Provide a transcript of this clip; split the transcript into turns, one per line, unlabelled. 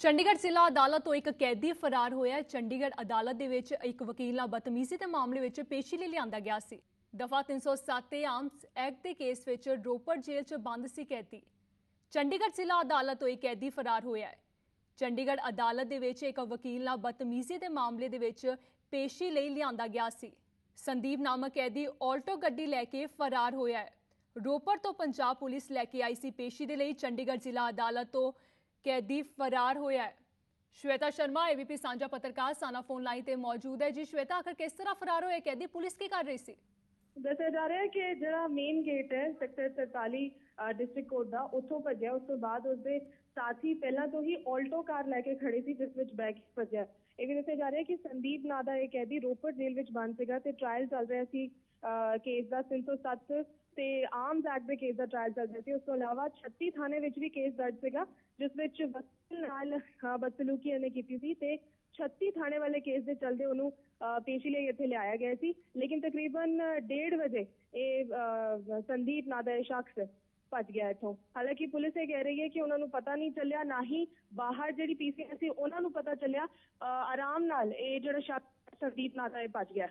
ਚੰਡੀਗੜ੍ਹ ਜ਼ਿਲ੍ਹਾ ਅਦਾਲਤ ਤੋਂ ਇੱਕ ਕੈਦੀ ਫਰਾਰ ਹੋਇਆ। ਚੰਡੀਗੜ੍ਹ ਅਦਾਲਤ ਦੇ ਵਿੱਚ ਇੱਕ ਵਕੀਲ ਨਾਲ ਬਦਤਮੀਜ਼ੀ ਦੇ ਮਾਮਲੇ ਵਿੱਚ ਪੇਸ਼ੀ ਲਈ ਲਿਆਂਦਾ ਗਿਆ ਸੀ। ਦਫਾ 307 ਆਰਮਸ ਐਕਟ ਦੇ ਕੇਸ ਵਿੱਚ ਰੋਪੜ ਜੇਲ੍ਹ 'ਚ ਬੰਦ ਸੀ ਕੈਦੀ। ਚੰਡੀਗੜ੍ਹ ਜ਼ਿਲ੍ਹਾ ਅਦਾਲਤ ਤੋਂ ਇੱਕ ਕੈਦੀ ਫਰਾਰ ਹੋਇਆ ਹੈ। ਚੰਡੀਗੜ੍ਹ ਅਦਾਲਤ ਦੇ ਵਿੱਚ ਇੱਕ ਵਕੀਲ ਨਾਲ ਬਦਤਮੀਜ਼ੀ ਦੇ ਮਾਮਲੇ ਦੇ ਵਿੱਚ ਪੇਸ਼ੀ ਲਈ ਲਿਆਂਦਾ ਗਿਆ ਸੀ। ਸੰਦੀਪ ਨਾਮਕ ਕੈਦੀ ਆਲਟੋ ਗੱਡੀ ਲੈ ਕੇ ਫਰਾਰ ਹੋਇਆ ਹੈ। ਰੋਪੜ ਤੋਂ ਪੰਜਾਬ ਪੁਲਿਸ ਲੈ ਕੇ ਆਈ ਸੀ ਪੇਸ਼ੀ ਦੇ ਲਈ। ਚੰਡੀਗੜ੍ਹ ਜ਼ਿਲ੍ਹਾ ਅਦਾਲਤ ਤੋਂ ਕੈਦੀ ਫਰਾਰ ਹੋਇਆ ਹੈ। ਸ਼ਵੇਤਾ ਸ਼ਰਮਾ ਏਬੀਪੀ ਸਾਂਝਾ ਪੱਤਰਕਾਰ ਸਾਨਾ ਫੋਨ ਲਾਈਨ ਤੇ ਮੌਜੂਦ ਹੈ। ਜੀ, ਸ਼ਵੇਤਾ, ਆਖਰ ਕਿਸ ਤਰ੍ਹਾਂ ਫਰਾਰ ਹੋਇਆ ਕੈਦੀ ਪੁਲਿਸ ਕੀ ਕਰ ਰਹੀ ਸੀ?
ਦੱਸਿਆ ਜਾ ਰਿਹਾ ਹੈ ਕਿ ਜਿਹੜਾ ਮੇਨ ਗੇਟ ਹੈ ਸੈਕਟਰ 47 ਡਿਸਟ੍ਰਿਕਟ ਕੋਰਟ ਦਾ, ਉੱਥੋਂ ਭੱਜਿਆ। ਉਸ ਤੋਂ ਬਾਅਦ ਉਸਦੇ ਸਾਥੀ ਪਹਿਲਾਂ ਤੋਂ ਹੀ ਆਲਟੋ ਕਾਰ ਲੈ ਕੇ ਖੜੇ ਸੀ, ਜਿਸ ਵਿੱਚ ਬੈਗ ਭੱਜਿਆ। ਇਹ ਵੀ ਦੱਸਿਆ ਜਾ ਰਿਹਾ ਹੈ ਕਿ ਸੰਦੀਪ ਨਾਂ ਦਾ ਇਹ ਕੈਦੀ ਰੋਪੜ ਜੇਲ੍ਹ ਵਿੱਚ ਬੰਦ ਸੀਗਾ ਤੇ ਟ੍ਰਾਇਲ ਚੱਲ ਰਿਹਾ ਸੀ। ਕੇਸ ਦਾ 307 ਤੇ ਆਰਮਸ ਐਕਟ ਦੇ ਕੇਸ ਦਾ ਟ੍ਰਾਇਲ ਚੱਲ ਰਿਹਾ ਸੀ। ਉਸ ਤੋਂ ਇਲਾਵਾ 36 ਥਾਣੇ ਵਿੱਚ ਵੀ ਕੇਸ ਦਰਜ ਸੀਗਾ, ਜਿਸ ਵਿੱਚ ਵਕੀਲ ਨਾਲ ਬਦਸਲੂਕੀ ਇਹਨੇ ਕੀਤੀ ਸੀ ਤੇ 36 ਥਾਣੇ ਵਾਲੇ ਕੇਸ ਦੇ ਚਲਦੇ ਉਹਨੂੰ ਪੇਸ਼ੀ ਲਈ ਇੱਥੇ ਲਿਆਇਆ ਗਿਆ ਸੀ। ਲੇਕਿਨ ਤਕਰੀਬਨ 1:30 ਵਜੇ ਇਹ ਸੰਦੀਪ ਨਾਂ ਦਾ ਸ਼ਖਸ ਭੱਜ ਗਿਆ ਇੱਥੋਂ। ਹਾਲਾਂਕਿ ਪੁਲਿਸ ਇਹ ਕਹਿ ਰਹੀ ਹੈ ਕਿ ਉਹਨਾਂ ਨੂੰ ਪਤਾ ਨਹੀਂ ਚੱਲਿਆ, ਨਾ ਹੀ ਬਾਹਰ ਜਿਹੜੀ ਪੀਸੀ ਸੀ, ਉਹਨਾਂ ਨੂੰ ਪਤਾ ਚੱਲਿਆ। ਆਰਾਮ ਨਾਲ ਇਹ ਜਿਹੜਾ ਸ਼ਖਸ ਸੰਦੀਪ ਨਾਂ ਦਾ ਇਹ ਭੱਜ ਗਿਆ।